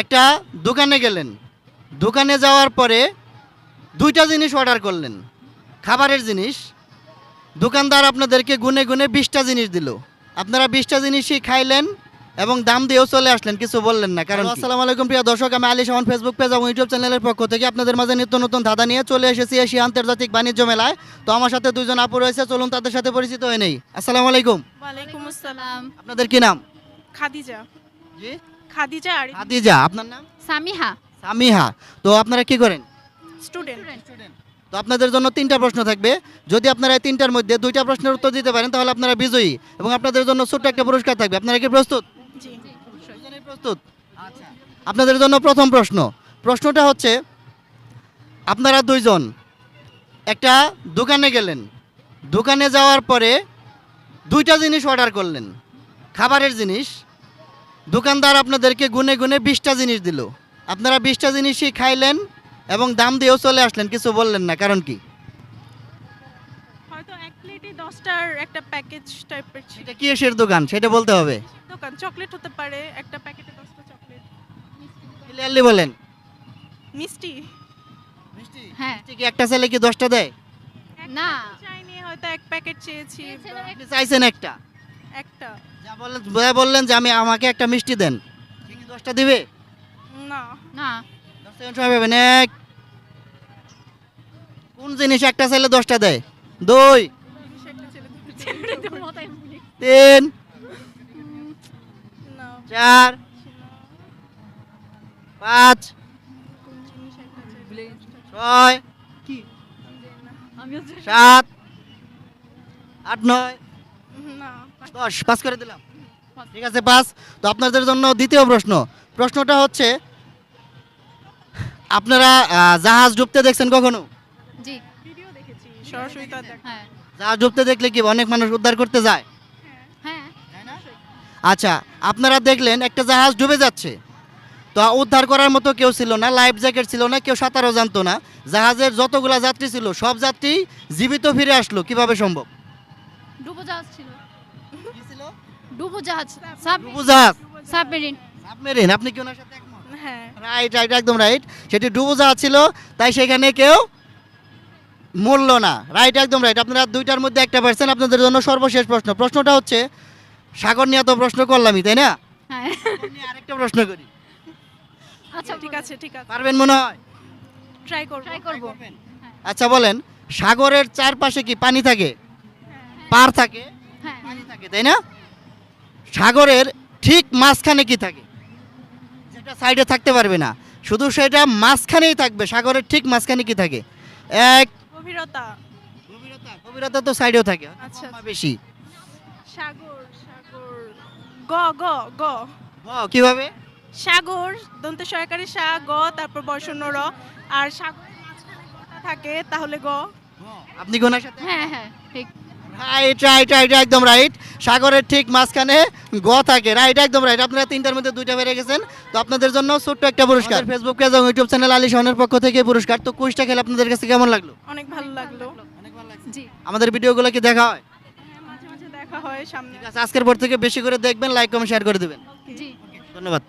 একটা দোকানে গেলেন। দোকানে যাওয়ার পরে দুইটা জিনিস অর্ডার করলেন। খাবারের জিনিস। দোকানদার আপনাদেরকে গুনে গুনে বিশটা জিনিস দিল। আপনারা বিশটা জিনিসই খাইলেন এবং দাম দিয়েও চলে আসলেন কিছু বললেন না। কারণ আসসালামু আলাইকুম প্রিয় দর্শক আমি আলী শাহন ফেসবুক পেজ এবং ইউটিউব চ্যানেলের পক্ষ থেকে আপনাদের মাঝে নিত্য নতুন ধাঁধা নিয়ে চলে এসেছি এশিয়া আন্তর্জাতিক বাণিজ্য মেলায়। তো আমার সাথে দুজন আপু রয়েছে চলুন তাদের সাথে পরিচিত হয়ে নেই। আসসালামু আলাইকুম। ওয়ালাইকুম আসসালাম। আপনাদের কি নাম? খাদিজা। জি? খাদিজা আর হাদিজা আপনার নাম? সামিহা। সামিহা। তো আপনারা কি করেন? স্টুডেন্ট তো আপনাদের জন্য তিনটা প্রশ্ন থাকবে। যদি আপনারা এই তিনটার মধ্যে দুইটা প্রশ্নের উত্তর দিতে পারেন তাহলে আপনারা বিজয়ী এবং আপনাদের জন্য ছোট্ট একটা পুরস্কার থাকবে। আপনারা কি প্রস্তুত? প্রস্তুত? আচ্ছা। আপনাদের জন্য প্রথম প্রশ্ন। প্রশ্নটা হচ্ছে আপনারা দুইজন একটা দোকানে গেলেন। দোকানে যাওয়ার পরে দুইটা জিনিস অর্ডার করলেন। খাবারের জিনিস দোকানদার আপনাদেরকে গুনে গুনে বিশটা জিনিস দিল। আপনারা বিশটা জিনিসই খাইলেন এবং দাম দিয়েও চলে আসলেন কিছু বললেন না কারণ কি? হয়তো এক প্লেটে দশটার একটা প্যাকেজ টাইপের ছিল। এটা কি দোকান? সেটা বলতে হবে। দোকান? চকলেট হতে পারে একটা প্যাকেটে দশটা চকলেট। ক্লিয়ারলি বলেন। মিষ্টি? হ্যাঁ। কি একটা ছেলে কি দশটা দেয়? না। চাইনি হয়তো এক প্যাকেট চেয়েছি। আপনি চাইছেন একটা। একটা। যা বললেন যা বললেন যে আমি আমাকে একটা মিষ্টি দেন। সে কি দশটা দিবে? না। না। দশ সেকেন্ড সময় পাবেন? এক। কোন জিনিস একটা ছেলে দশটা দেয়? দুই। ছেলে তিন। চার। পাঁচ। কোন জিনিস একটা ছেলে ছয় সাত। আট নয়। না দশ পাস করে দিলাম। ঠিক আছে পাস। তো আপনাদের জন্য দ্বিতীয় প্রশ্ন। প্রশ্নটা হচ্ছে আপনারা আহ, জাহাজ ডুবতে দেখছেন কখনো? জি। ভিডিও দেখেছি সরাসরি তো আর দেখা হ্যাঁ। জাহাজ ডুবতে দেখলে কি অনেক মানুষ উদ্ধার করতে যায়? হ্যাঁ। আচ্ছা আপনারা দেখলেন একটা জাহাজ ডুবে যাচ্ছে। তো উদ্ধার করার মতো কেউ ছিল না লাইফ জ্যাকেট ছিল না কেউ সাঁতারও জানতো না। জাহাজের যতগুলা যাত্রী ছিল সব যাত্রী জীবিত ফিরে আসলো। কীভাবে সম্ভব? ডুবো জাহাজ ছিল। ডুবো জাহাজ সাব ডুবু সাবমেরিন। সাবমেরিন? আপনি কি ওনার সাথে একমত? হ্যাঁ। রাইট রাইট একদম রাইট সেটি ডুবু জাহাজ ছিল তাই সেখানে কেউ মরল না। রাইট একদম রাইট আপনারা দুইটার মধ্যে একটা পার্সেন্ট আপনাদের জন্য সর্বশেষ প্রশ্ন। প্রশ্নটা হচ্ছে সাগর নিয়ে তো প্রশ্ন করলামই তাই না? হ্যাঁ। আরেকটা প্রশ্ন করি। আচ্ছা ঠিক আছে ঠিক আছে। পারবেন মনে হয়? ট্রাই করব। ট্রাই করব। আচ্ছা বলেন সাগরের চারপাশে কি পানি থাকে? পার থাকে? হ্যাঁ থাকে তাই না? সাগরের ঠিক মাঝখানে কি থাকে? যেটা সাইডে থাকতে পারবে না। শুধু সেটা মাঝখানেই থাকবে সাগরের ঠিক মাঝখানে কি থাকে? এক গভীরতা। গভীরতা গভীরতা তো সাইডেও থাকে আচ্ছা, বেশি। সাগর সাগর। গ গ গ। ও, কীভাবে? সাগর দন্ত সরকারি সা গ তারপর বর্ষণ র। আর সাগরের মাঝখানে থাকে তাহলে গ। আপনি কোনার সাথে? হ্যাঁ হ্যাঁ ঠিক। রাইট রাইট রাইট একদম রাইট সাগরের ঠিক মাঝখানে গ থাকে রাইট একদম রাইট আপনারা তিনটার মধ্যে দুইটা বেড়ে গেছেন। তো আপনাদের জন্য ছোট্ট একটা পুরস্কার। ফেসবুক পেজ এবং ইউটিউব চ্যানেল আলী শাহনের পক্ষ থেকে পুরস্কার। তো কুইজটা খেলে আপনাদের কাছে কেমন লাগল? অনেক ভালো লাগল। জি। আমাদের ভিডিওগুলো কি দেখা হয়? হ্যাঁ, মাঝে মাঝে দেখা হয় সামনে। আজকের পর থেকে বেশি করে দেখবেন লাইক কমেন্ট শেয়ার করে দেবেন। ধন্যবাদ।